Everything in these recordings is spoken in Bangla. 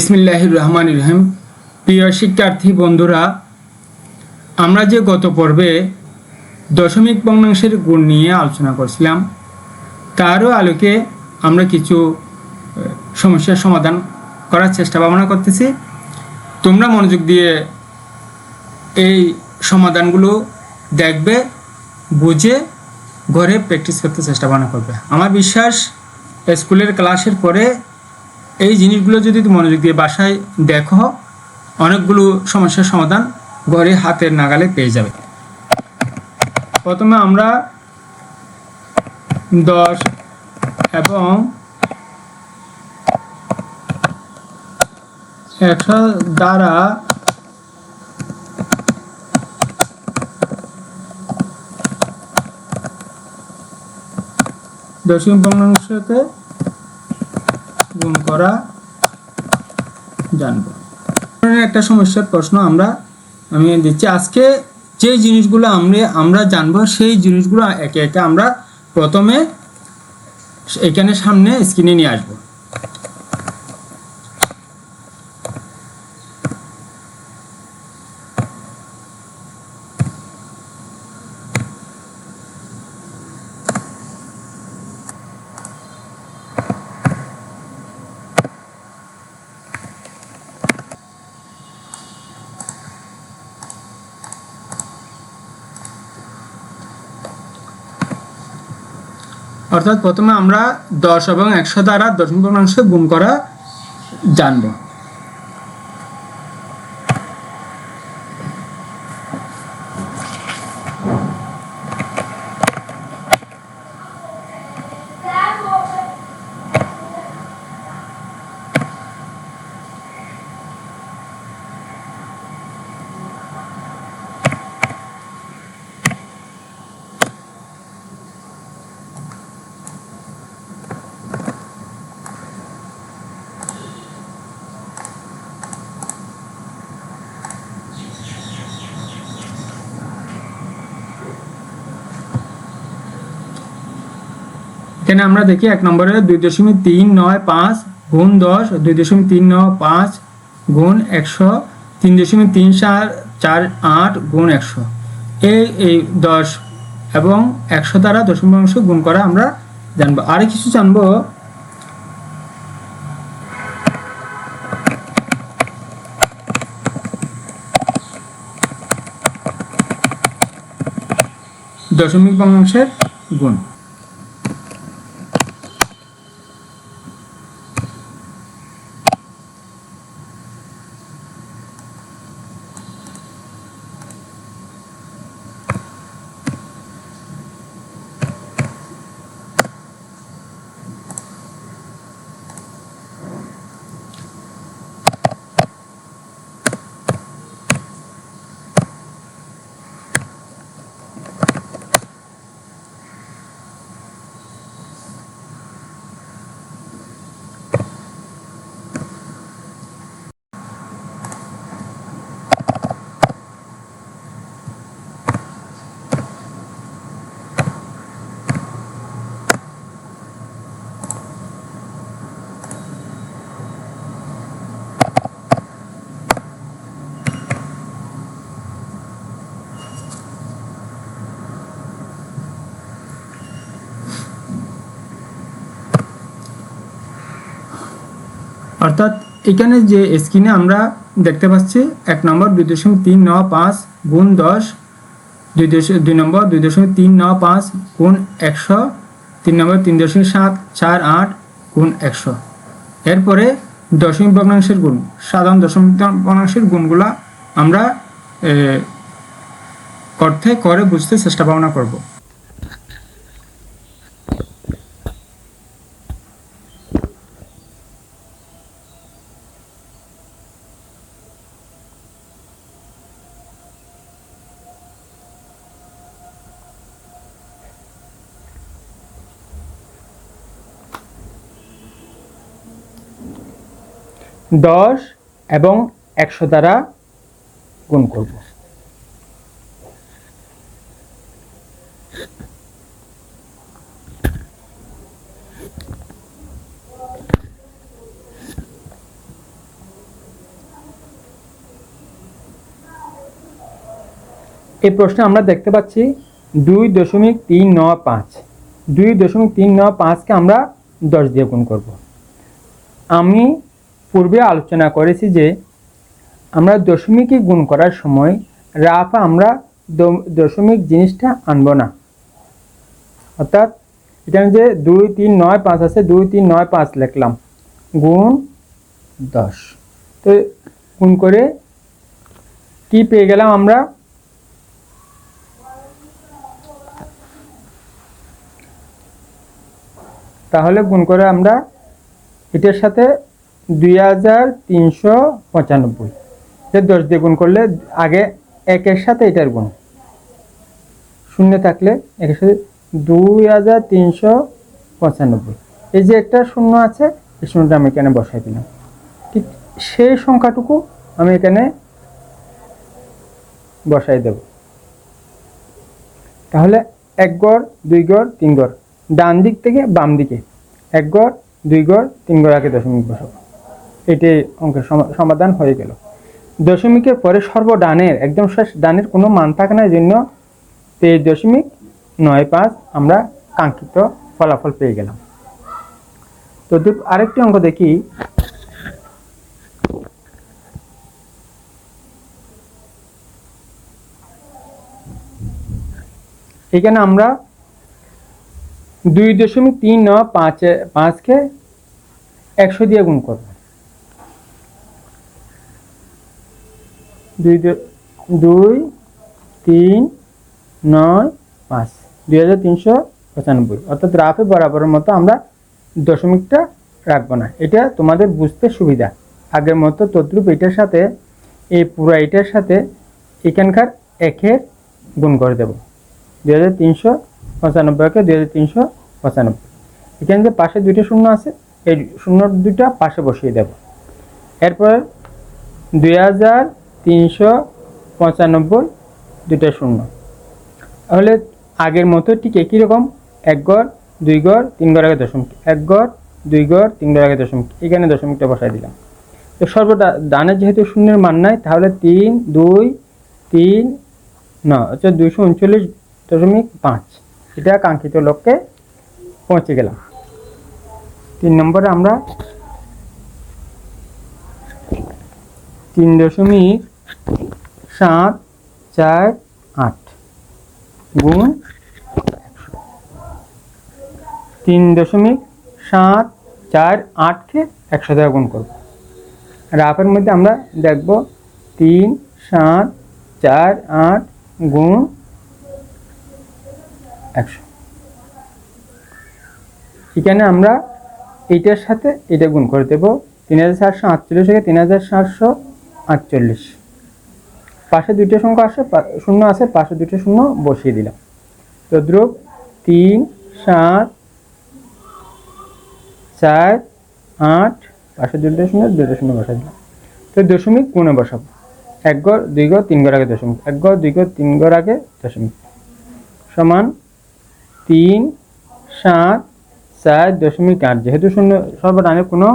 বিসমিল্লাহ রহমান রহিম প্রিয় শিক্ষার্থী বন্ধুরা, আমরা যে গত পর্বে দশমিক ভগ্নাংশের গুণ নিয়ে আলোচনা করছিলাম, তারও আলোকে আমরা কিছু সমস্যার সমাধান করার চেষ্টা ভাবনা করতেছি। তোমরা মনোযোগ দিয়ে এই সমাধানগুলো দেখবে, বুঝে ঘরে প্র্যাকটিস করতে চেষ্টা ভাবনা করবে। আমার বিশ্বাস, স্কুলের ক্লাসের পরে এই জিনিসগুলো যদি মনোযোগ দিয়ে বাসায় দেখো, অনেকগুলো সমস্যার সমাধান ঘরে হাতের নাগালে পেয়ে যাবে। প্রথমে আমরা দশ এবং একশো দ্বারা দশমিক ভগ্নাংশকে গুণ করা জানব। একটা সমস্যার প্রশ্ন আমরা, আমি দিচ্ছি। আজকে যে জিনিসগুলো আমরা আমরা জানব, সেই জিনিসগুলো একে একে আমরা প্রথমে এখানে সামনে স্ক্রিনে নিয়ে আসব। অর্থাৎ প্রথমে আমরা দশ এবং একশো দ্বারা দশমিক ভগ্নাংশ গুণ করা জানব। এখানে আমরা দেখি এক নম্বরে দুই দশমিক তিন নয় পাঁচ গুণ দশ, দুই দশমিক তিন নয় পাঁচ গুণ একশো, তিন দশমিক তিন চার চার আট গুণ একশো। এই এই দশ এবং একশো দ্বারা দশমিক অংশ গুণ করা আমরা জানব। আর কিছু জানব। দশমিক ভগ্নাংশের গুণ। অর্থাৎ এখানে যে স্ক্রিনে আমরা দেখতে পাচ্ছি, এক নম্বর দুই দশমিক তিন ন পাঁচ গুণ দশ, দুই দুই নম্বর দুই দশমিক তিন ন পাঁচ গুণ একশো, তিন নম্বর তিন দশমিক সাত চার আট গুণ একশো। এরপরে দশমিক ভগ্নাংশের গুণ, সাধারণ দশমিক ভগ্নাংশের গুণগুলা আমরা করতে করে বুঝতে চেষ্টা ভাবনা করব। দশ এবং একশো দ্বারা গুণ করব। এই প্রশ্নে আমরা দেখতে পাচ্ছি দুই দশমিক তিন ন পাঁচ। দুই দশমিক তিন ন পাঁচকে আমরা দশ দিয়ে গুণ করব। আমি পূর্বে আলোচনা করেছি যে আমরা দশমিকে গুণ করার সময় রাফা আমরা দশমিক জিনিসটা আনব না। অর্থাৎ এখানে যে দুই তিন নয় পাঁচ আছে, দুই তিন নয় পাঁচ লিখলাম। গুণ দশ। তো গুণ করে কি পেয়ে গেলাম আমরা? তাহলে গুণ করে আমরা এটার সাথে দুই হাজার তিনশো পঁচানব্বই। এটা দশ দিয়ে গুণ করলে আগে একের সাথে এটার গুণ। শূন্য থাকলে একের সাথে দুই হাজার তিনশো পঁচানব্বই। এই যে একটা শূন্য আছে, এই শূন্যটা আমি এখানে বসাই দিলাম। ঠিক সেই সংখ্যাটুকু আমি এখানে বসাই দেব। তাহলে এক গড়, দুই গড়, তিন গড়। ডান দিক থেকে বাম দিকে। এক গড়, দুই গড়, তিন গড়, আগে দশমিক বসাবো। এটি অঙ্কের সমাধান হয়ে গেল। দশমিকের পরে সর্বডানের, একদম শেষ ডানের কোনো মান থাকে না জন্য তেইশ দশমিক নয় পাঁচ আমরা কাঙ্ক্ষিত ফলাফল পেয়ে গেলাম। তো আরেকটি অঙ্ক দেখি। এখানে আমরা দুই দশমিক তিন নয় পাঁচ পাঁচকে একশো দিয়ে গুণ করব। দুই দুই, তিন, নয়, পাঁচ। দুই হাজার তিনশো পঁচানব্বই। অর্থাৎ রাফে বরাবরের মতো আমরা দশমিকটা রাখব না। এটা তোমাদের বুঝতে সুবিধা। আগের মতো তদ্রুপ এটার সাথে, এই পুরো এটার সাথে এখানকার একের গুণ করে দেব। দুই হাজার তিনশো পঁচানব্বইকে দুই হাজার তিনশো পঁচানব্বই। এখানে যে পাশে দুইটা শূন্য আছে, এই শূন্য দুইটা পাশে বসিয়ে দেব। এরপর দুই হাজার তিনশো পঁচানব্বই, দুইটা শূন্য। তাহলে আগের মতো ঠিক একই রকম, এক গড়, দুই গড়, তিন গড় আগে দশমিক। এক গড়, দুই গড়, তিন গড় আগে দশমিক। এখানে দশমিকটা বসাই দিলাম। তো সর্বদা ডানে যেহেতু শূন্যের মান নাই, তাহলে তিন, দুই, তিন, ন, হচ্ছে দুইশো উনচল্লিশ দশমিক পাঁচ। এটা কাঙ্ক্ষিত লক্ষ্যে পৌঁছে গেলাম। তিন নম্বরে আমরা তিন দশমিক সাত, চার, আট। গুণ তিন দশমিক সাত, চার, আটকে একশো দ্বারা গুণ করব। রাফের মধ্যে আমরা দেখব তিন, সাত, চার, আট গুণ একশো। এখানে আমরা এইটার সাথে এটা গুণ করে দেব তিন হাজার সাতশো আটচল্লিশ থেকে তিন হাজার সাতশো আটচল্লিশ। পাশে দুইটা সংখ্যা আসে শূন্য আছে, পাশে দুটো শূন্য বসিয়ে দিলাম। তো দ্রুপ তিন, সাত, চার, আট, পাশে দুটো শূন্য দুটো শূন্য বসাই দিলাম। তো দশমিক কোণে বসাবো। এক গড়, দুই গড়, তিন গড় আগে দশমিক। এক গড়, দুই গড়, তিন গড় আগে দশমিক। সমান তিন, সাত, চার, দশমিক আট। যেহেতু শূন্য সর্বডানে কোনো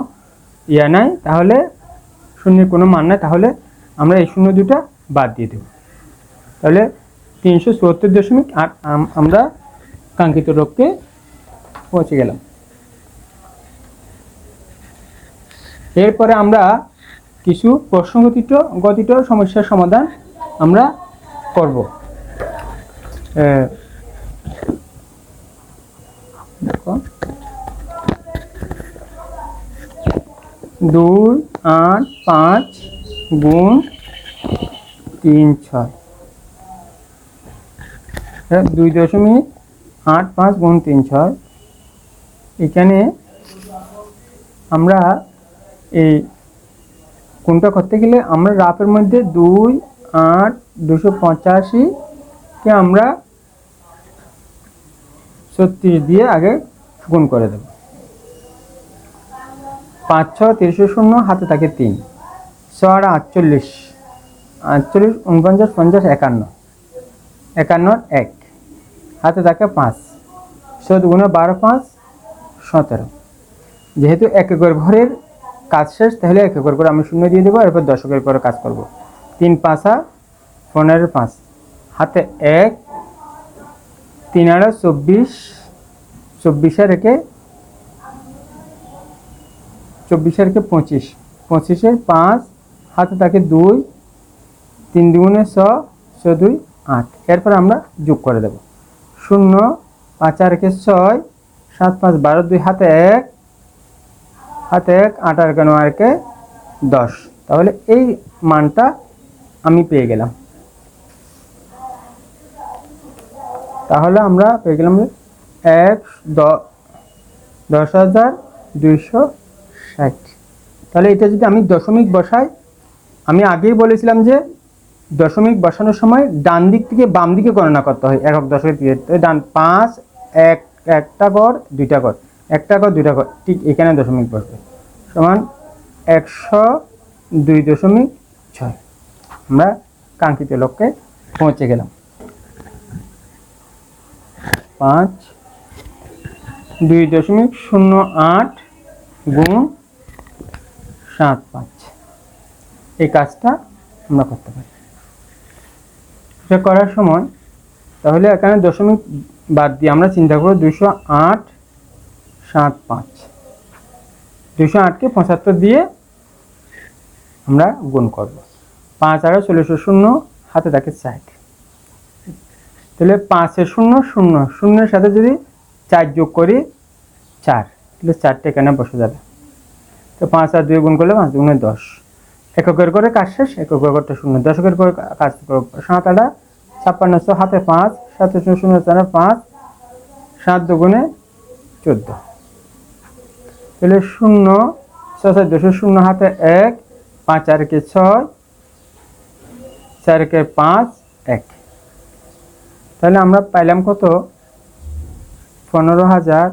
ইয়া নাই, তাহলে শূন্যের কোনো মান নাই, তাহলে আমরা এই শূন্য দুটা বাদ দিয়ে দেব। তাহলে তিনশো চুয়াত্তর দশমিক আট আম- আমরা কাঙ্ক্ষিত লক্ষ্যে পৌঁছে গেলাম। এরপরে আমরা কিছু প্রশ্নগঠিত গঠিত সমস্যার সমাধান আমরা করব। দুই, আট, পাঁচ, গুণ তিন ছয়। এ, দুই দশমিক আট পাঁচ গুণ তিন ছয়। এখানে আমরা এই কোনটা করতে গেলে আমরা রাফের মধ্যে দুই আট দুশো পঁচাশিকে আমরা ছত্রিশ দিয়ে আগে গুণ করে দেব। পাঁচ ছ তিরিশো শূন্য হাতে থাকে তিন। ছয় আটচল্লিশ। আটচল্লিশ, উনপঞ্চাশ, পঞ্চাশ, একান্ন। একান্ন, এক। হাতে থাকে পাঁচ। চোদ্দ বারো, পাঁচ, সতেরো। যেহেতু এক একর ঘরের কাজ শেষ, তাহলে এক একর করে আমি শূন্য দিয়ে দেবো, এরপর দশকের করে কাজ করব। তিন পাঁচা, পনেরো পাঁচ। হাতে এক, তিন আড়া, চব্বিশ, চব্বিশে রেখে চব্বিশে রেখে পঁচিশ। পঁচিশে পাঁচ, হাতে থাকে দুই তিন দুগুণে ছ ছ দুই আট। এরপর আমরা যোগ করে দেব। শূন্য, পাঁচ আর রেখে ছয়, সাত পাঁচ বারো দুই, হাতে এক হাতে এক, আট আর কেন আর কে দশ। তাহলে এই মানটা আমি পেয়ে গেলাম। তাহলে আমরা পেয়ে গেলাম এক দশ হাজার দুইশো ষাট। তাহলে এটা যদি আমি দশমিক বসাই, আমি আগেই বলেছিলাম যে দশমিক বসানোর সময় ডান দিক থেকে বাম দিকে গণনা করতে হয়। একক দশমিক দিয়ে ডান পাঁচ, এক, একটা ঘর দুইটা ঘর একটা ঘর দুইটা ঘর ঠিক এখানে দশমিক বসবে। সমান একশো দুই দশমিক ছয়। আমরা কাঙ্ক্ষিত লক্ষ্যে পৌঁছে গেলাম। পাঁচ, দুই দশমিক শূন্য আট গুণ সাত পাঁচ। এই কাজটা আমরা করতে পারি। এটা করার সময়, তাহলে এখানে দশমিক বাদ দিয়ে আমরা চিন্তা করব দুশো আট সাত পাঁচ। দুশো আটকে পঁচাত্তর দিয়ে আমরা গুণ করব। পাঁচ আরও চল্লিশশো শূন্য, হাতে থাকে ষাট তাহলে পাঁচের শূন্য শূন্য, শূন্যের সাথে যদি চার যোগ করি, চার। তাহলে চারটে এখানে বসে যাবে। তো পাঁচ আর দুই গুণ করলে পাঁচ গুণে দশ। এককের করে কাজ শেষ, এককের করতে শূন্য, দশকের করে কাজ সাত আটা ছাপ্পান্নশো হাতে পাঁচ সাতশো শূন্য শূন্য, চার পাঁচ, সাত দুগুণে চোদ্দ। তাহলে শূন্য ছয় দুশো শূন্য হাতে এক, পাঁচ আর কে ছয় চার কে পাঁচ, এক। তাহলে আমরা পাইলাম কত? পনেরো হাজার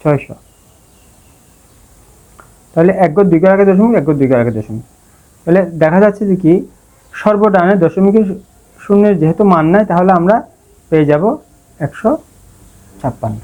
ছয়শো। তাহলে এক দুই দুই আগে দশমিক, এক দুই দুই আগে দশমিক। তাহলে দেখা যাচ্ছে যে কি, সর্বডানে দশমিকের শূন্যের যেহেতু মান নাই, তাহলে আমরা পেয়ে যাব একশো ছাপ্পান্ন।